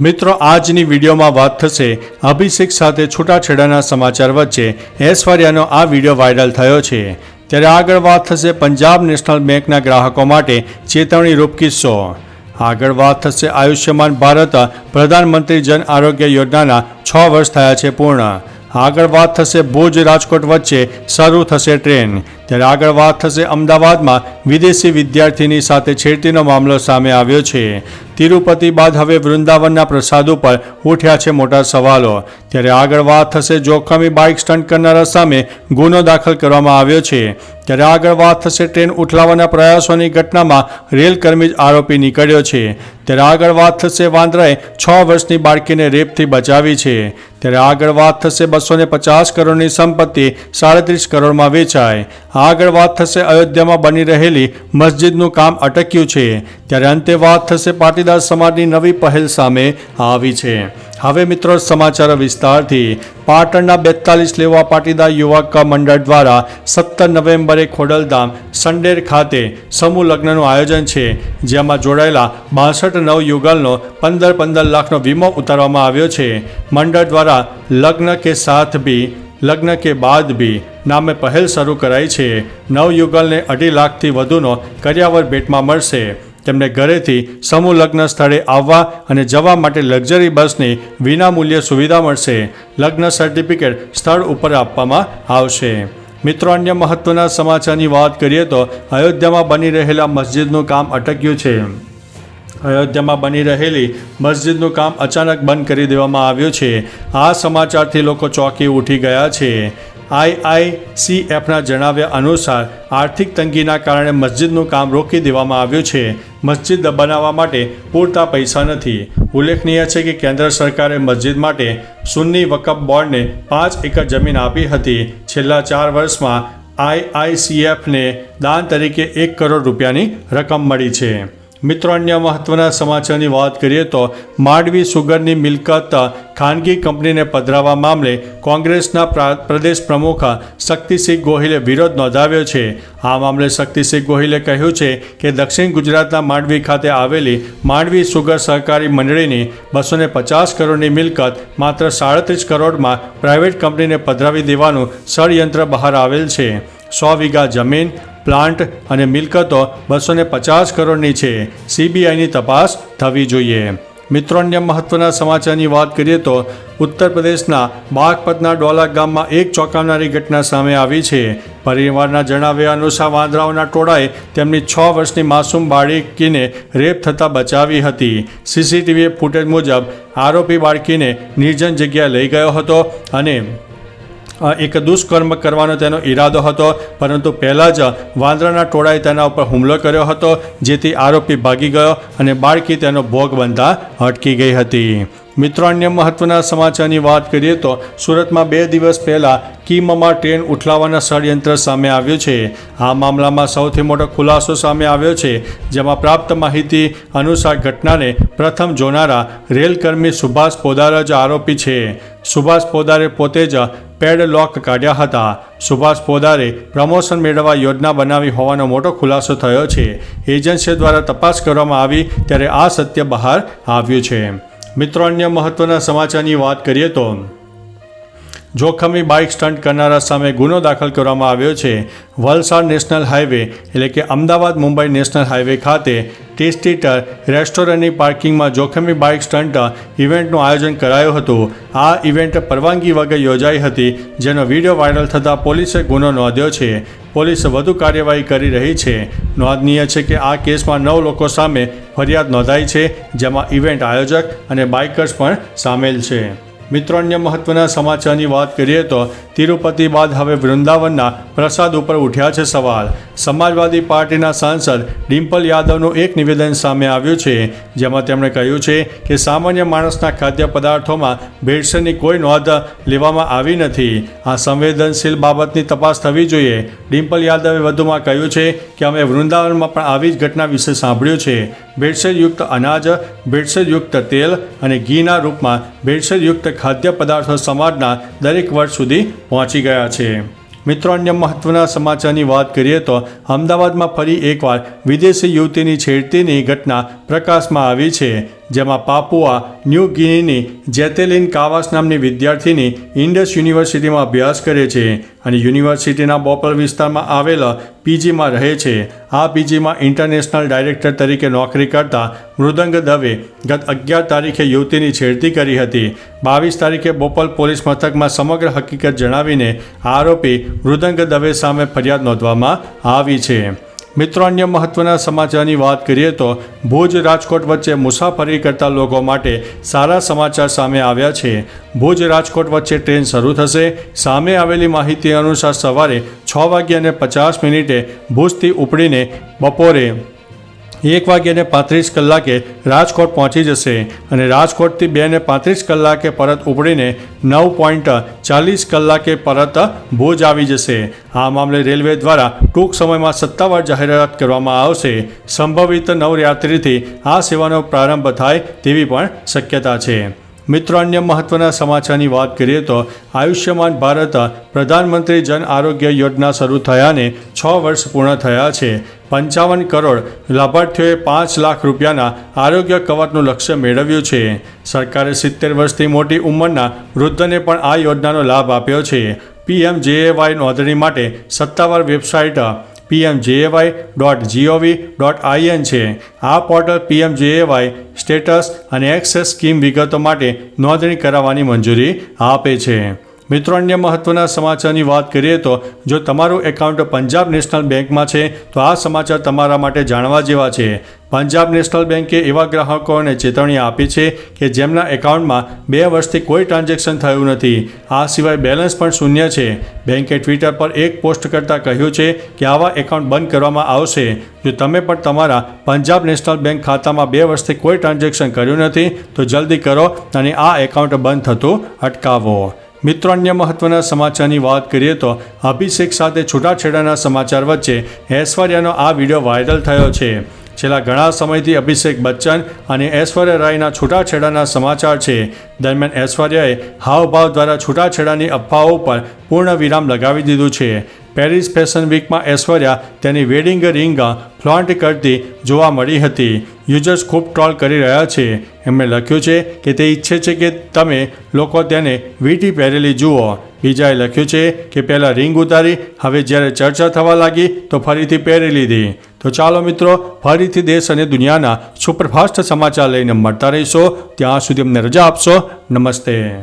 મિત્રો, આજની વિડીયોમાં વાત થશે અભિષેક સાથે છૂટાછેડાના સમાચાર વચ્ચે. ઐશ્વર્યાનો આ વીડિયો વાયરલ થયો છે. ત્યારે આગળ વાત થશે પંજાબ નેશનલ બેંકના ગ્રાહકો માટે ચેતવણી રૂપ કિસ્સો. આગળ વાત થશે આયુષ્યમાન ભારત પ્રધાનમંત્રી જન આરોગ્ય યોજનાના છ વર્ષ થયા છે પૂર્ણ. આગળ વાત થશે ભુજ રાજકોટ વચ્ચે શરૂ થશે ટ્રેન. ત્યારે આગળ વાત થશે અમદાવાદમાં વિદેશી વિદ્યાર્થીની સાથે છેડતીનો મામલો સામે આવ્યો છે. તિરુપતિ બાદ હવે વૃંદાવનના પ્રસાદ ઉપર ઉઠ્યા છે મોટા સવાલો. ત્યારે આગળ વાત થશે જોખમી બાઇક સ્ટન્ટ કરનારા સામે ગુનો દાખલ કરવામાં આવ્યો છે. ત્યારે આગળ વાત થશે ટ્રેન ઉઠલાવવાના પ્રયાસોની ઘટનામાં રેલકર્મી જ આરોપી નીકળ્યો છે. ત્યારે આગળ વાત થશે વાંદરાએ છ વર્ષની બાળકીને રેપથી બચાવી છે. ત્યારે આગળ વાત થશે બસો ને પચાસ કરોડની સંપત્તિ સાડત્રીસ કરોડમાં વેચાય. આગળ વાત થશે અયોધ્યામાં બની રહેલી મસ્જિદનું કામ અટક્યું છે. ત્યારે અંતે વાત થશે પાટીદાર સમાજની નવી પહેલ સામે આવી છે. હવે મિત્રો સમાચાર વિસ્તારથી પાટણના બેતાલીસ લેવા પાટીદાર યુવક મંડળ દ્વારા સત્તર નવેમ્બરે ખોડલધામ સંડેર ખાતે સમૂહ લગ્નનું આયોજન છે. જેમાં જોડાયેલા બાસઠ નવ યુગલનો પંદર પંદર લાખનો વીમો ઉતારવામાં આવ્યો છે. મંડળ દ્વારા લગ્ન કે સાથ બી લગ્ન કે બાદ બી નામે પહેલ શરૂ કરાઈ છે. નવયુગલને અઢી લાખથી વધુનો કર્યાવર ભેટમાં મળશે. તેમને ઘરેથી સમૂહ લગ્ન સ્થળે આવવા અને જવા માટે લક્ઝરી બસની વિનામૂલ્ય સુવિધા મળશે. લગ્ન સર્ટિફિકેટ સ્થળ ઉપર આપવામાં આવશે. મિત્રો, અન્ય મહત્વના સમાચારની વાત કરીએ તો અયોધ્યામાં બની રહેલા મસ્જિદનું કામ અટક્યું છે. અયોધ્યામાં બની રહેલી મસ્જિદનું કામ અચાનક બંધ કરી દેવામાં આવ્યું છે. આ સમાચારથી લોકો ચોંકી ઉઠી ગયા છે. આઈઆઈસીએફના જણાવ્યા અનુસાર, આર્થિક તંગીના કારણે મસ્જિદનું કામ રોકી દેવામાં આવ્યું છે. મસ્જિદ બનાવવા માટે પૂરતા પૈસા નથી. ઉલ્લેખનીય છે કે કેન્દ્ર સરકારે મસ્જિદ માટે સુન્ની વકફ બોર્ડને પાંચ એકર જમીન આપી હતી. છેલ્લા ચાર વર્ષમાં આઈઆઈસીએફને દાન તરીકે એક કરોડ રૂપિયાની રકમ મળી છે. મિત્રો, અન્ય મહત્વના સમાચારની વાત કરીએ તો માંડવી સુગરની મિલકત ખાનગી કંપનીને પધરાવવા મામલે કોંગ્રેસના પ્રા- પ્રદેશ પ્રમુખ શક્તિસિંહ ગોહિલે વિરોધ નોંધાવ્યો છે. આ મામલે શક્તિસિંહ ગોહિલે કહ્યું છે કે દક્ષિણ ગુજરાતના માંડવી ખાતે આવેલી માંડવી સુગર સહકારી મંડળીની બસો પચાસ કરોડની મિલકત માત્ર સાડત્રીસ કરોડમાં પ્રાઇવેટ કંપનીને પધરાવી દેવાનું ષડયંત્ર બહાર આવેલ છે. સો વીઘા જમીન પ્લાન્ટ અને મિલકતો બસો ને પચાસ કરોડની છે. સીબીઆઈની તપાસ થવી જોઈએ. મિત્રો, અન્ય મહત્વના સમાચારની વાત કરીએ તો ઉત્તર પ્રદેશના બાગપતના ડોલા ગામમાં એક ચોંકાવનારી ઘટના સામે આવી છે. પરિવારના જણાવ્યા અનુસાર વાંદરાઓના ટોળાએ તેમની છ વર્ષની માસૂમ બાળકીને રેપ થતાં બચાવી હતી. સીસીટીવી ફૂટેજ મુજબ આરોપી બાળકીને નિર્જન જગ્યાએ લઈ ગયો હતો અને એક દુષ્કર્મ કરવાનો તેનો ઈરાદો હતો, પરંતુ પહેલાં જ વાંદરાના ટોળાએ તેના ઉપર હુમલો કર્યો હતો, જેથી આરોપી ભાગી ગયો અને બાળકી તેનો ભોગ બનતા અટકી ગઈ હતી. મિત્રો, અન્ય મહત્વના સમાચારની વાત કરીએ તો સુરતમાં બે દિવસ પહેલાં કીમમાં ટ્રેન ઉઠલાવવાના ષડયંત્ર સામે આવ્યું છે. આ મામલામાં સૌથી મોટો ખુલાસો સામે આવ્યો છે, જેમાં પ્રાપ્ત માહિતી અનુસાર ઘટનાને પ્રથમ જોનારા રેલકર્મી સુભાષ પોદાર જ આરોપી છે. સુભાષ પોદારે પોતે જ પેડ લોક કાઢ્યા હતા. સુભાષ પોદારે પ્રમોશન મેળવવા યોજના બનાવી હોવાનો મોટો ખુલાસો થયો છે. એજન્સીઓ દ્વારા તપાસ કરવામાં આવી ત્યારે આ સત્ય બહાર આવ્યું છે. મિત્રો, અન્ય મહત્વના સમાચારની વાત કરીએ તો જોખમી બાઇક સ્ટન્ટ કરનારા સામે ગુનો દાખલ કરવામાં આવ્યો છે. વલસાડ નેશનલ હાઈવે એટલે કે અમદાવાદ મુંબઈ નેશનલ હાઈવે ખાતે ટેસ્ટીટર રેસ્ટોરન્ટની પાર્કિંગમાં જોખમી બાઇક સ્ટન્ટ ઇવેન્ટનું આયોજન કરાયું હતું. આ ઇવેન્ટ પરવાનગી વગર યોજાઈ હતી, જેનો વીડિયો વાયરલ થતાં પોલીસે ગુનો નોંધ્યો છે. પોલીસ વધુ કાર્યવાહી કરી રહી છે. નોંધનીય છે કે આ કેસમાં નવ લોકો સામે ફરિયાદ નોંધાઈ છે, જેમાં ઇવેન્ટ આયોજક અને બાઇકર્સ પણ સામેલ છે. મિત્રો, અન્ય મહત્વના સમાચારની વાત કરીએ તો તિરુપતિ બાદ હવે વૃંદાવનના પ્રસાદ ઉપર ઉઠ્યા છે સવાલ. સમાજવાદી પાર્ટીના સાંસદ ડિમ્પલ યાદવનું એક નિવેદન સામે આવ્યું છે, જેમાં તેમણે કહ્યું છે કે સામાન્ય માણસના ખાદ્ય પદાર્થોમાં ભેળસેળની કોઈ નોંધ લેવામાં આવી નથી. આ સંવેદનશીલ બાબતની તપાસ થવી જોઈએ. ડિમ્પલ યાદવે વધુમાં કહ્યું છે કે અમે વૃંદાવનમાં પણ આવી જ ઘટના વિશે સાંભળ્યું છે. ભેળસેળયુક્ત અનાજ, ભેળસેળયુક્ત તેલ અને ઘીના રૂપમાં ભેળસેળયુક્ત ખાદ્ય પદાર્થો સમાજના દરેક વર્ષ સુધી પહોંચી ગયા છે. મિત્રો, અન્ય મહત્વના સમાચારની વાત કરીએ તો અમદાવાદમાં ફરી એકવાર વિદેશી યુવતીની છેડતીની ઘટના પ્રકાશમાં આવી છે. જેમાં પાપુઆ, ન્યૂ ગિનીની, જેતેલિન કાવાસ નામની વિદ્યાર્થીની ઇન્ડસ યુનિવર્સિટીમાં અભ્યાસ કરે છે અને યુનિવર્સિટીના બોપલ વિસ્તારમાં આવેલા પીજીમાં રહે છે. આ પીજીમાં ઇન્ટરનેશનલ ડાયરેક્ટર તરીકે નોકરી કરતા મૃદંગ દવે ગત અગિયાર તારીખે યુવતીની છેડતી કરી હતી. બાવીસ તારીખે બોપલ પોલીસ મથકમાં સમગ્ર હકીકત જણાવીને આરોપી મૃદંગ દવે સામે ફરિયાદ નોંધવામાં આવી છે. મિત્રો, અન્ય મહત્વના સમાચારની વાત કરીએ તો ભુજ રાજકોટ વચ્ચે મુસાફરી કરતા લોકો માટે સારા સમાચાર સામે આવ્યા છે. ભુજ રાજકોટ વચ્ચે ટ્રેન શરૂ થશે. સામે આવેલી માહિતી અનુસાર સવારે છ વાગ્યા અને પચાસ મિનિટે ભુજથી ઉપડીને બપોરે એક વાગ્યાને પાંત્રીસ કલાકે રાજકોટ પહોંચી જશે અને રાજકોટથી બે ને પાંત્રીસ કલાકે પરત ઉપડીને નવ પોઈન્ટ ચાલીસ કલાકે પરત ભુજ આવી જશે. આ મામલે રેલવે દ્વારા ટૂંક સમયમાં સત્તાવાર જાહેરાત કરવામાં આવશે. સંભવિત નવરાત્રિથી આ સેવાનો પ્રારંભ થાય તેવી પણ શક્યતા છે. મિત્રો, અન્ય મહત્વના સમાચારની વાત કરીએ તો આયુષ્યમાન ભારત પ્રધાનમંત્રી જન આરોગ્ય યોજના શરૂ થયાને છ વર્ષ પૂર્ણ થયા છે. પંચાવન કરોડ લાભાર્થીઓએ પાંચ લાખ રૂપિયાના આરોગ્ય કવચનું લક્ષ્ય મેળવ્યું છે. સરકારે સિત્તેર વર્ષથી મોટી ઉંમરના વૃદ્ધને પણ આ યોજનાનો લાભ આપ્યો છે. પીએમજેએવાય નોંધણી માટે સત્તાવાર website PMJAY dot GOV dot IN છે. આ પોર્ટલ પીએમજેએવાય સ્ટેટસ અને એક્સેસ સ્કીમ વિગતો માટે નોંધણી કરાવવાની મંજૂરી આપે છે. મિત્રો, અન્ય મહત્વના સમાચારની વાત કરીએ તો, જો તમારું એકાઉન્ટ પંજાબ નેશનલ બેંકમાં છે, તો આ સમાચાર તમારા માટે જાણવા જેવા છે. પંજાબ નેશનલ બેન્કે એવા ગ્રાહકોને ચેતવણી આપી છે કે જેમના એકાઉન્ટમાં બે વર્ષથી કોઈ ટ્રાન્ઝેક્શન થયું નથી. આ સિવાય બેલેન્સ પણ શૂન્ય છે. બેંકે ટ્વિટર પર એક પોસ્ટ કરતાં કહ્યું છે કે આવા એકાઉન્ટ બંધ કરવામાં આવશે. જો તમે પણ તમારા પંજાબ નેશનલ બેન્ક ખાતામાં બે વર્ષથી કોઈ ટ્રાન્ઝેક્શન કર્યું નથી, તો જલ્દી કરો અને આ એકાઉન્ટ બંધ થતું અટકાવો. મિત્રો, અન્ય મહત્વના સમાચારની વાત કરીએ તો અભિષેક સાથે છૂટાછેડાના સમાચાર વચ્ચે ઐશ્વર્યાનો આ વીડિયો વાયરલ થયો છે. છેલ્લા ઘણા સમયથી અભિષેક બચ્ચન અને ઐશ્વર્યા રાયના છૂટાછેડાના સમાચાર છે. દરમિયાન ઐશ્વર્યાએ હાવભાવ દ્વારા છૂટાછેડાની અફવાઓ પર પૂર્ણ વિરામ લગાવી દીધું છે. પેરિસ ફેશન વીકમાં ઐશ્વર્યા તેની વેડિંગ રિંગ ફ્લોન્ટ કરતી જોવા મળી હતી. યુઝર્સ ખૂબ ટ્રોલ કરી રહ્યા છે. એમણે લખ્યું છે કે તે ઈચ્છે છે કે તમે લોકો તેને વીટી પહેરેલી જુઓ. બીજાએ લખ્યું છે કે પહેલાં રિંગ ઉતારી, હવે જ્યારે ચર્ચા થવા લાગી તો ફરીથી પહેરી લીધી. તો ચાલો મિત્રો, ફરીથી દેશ અને દુનિયાના સુપરફાસ્ટ સમાચાર લઈને મળતા રહીશો. ત્યાં સુધી અમને રજા આપશો. નમસ્તે.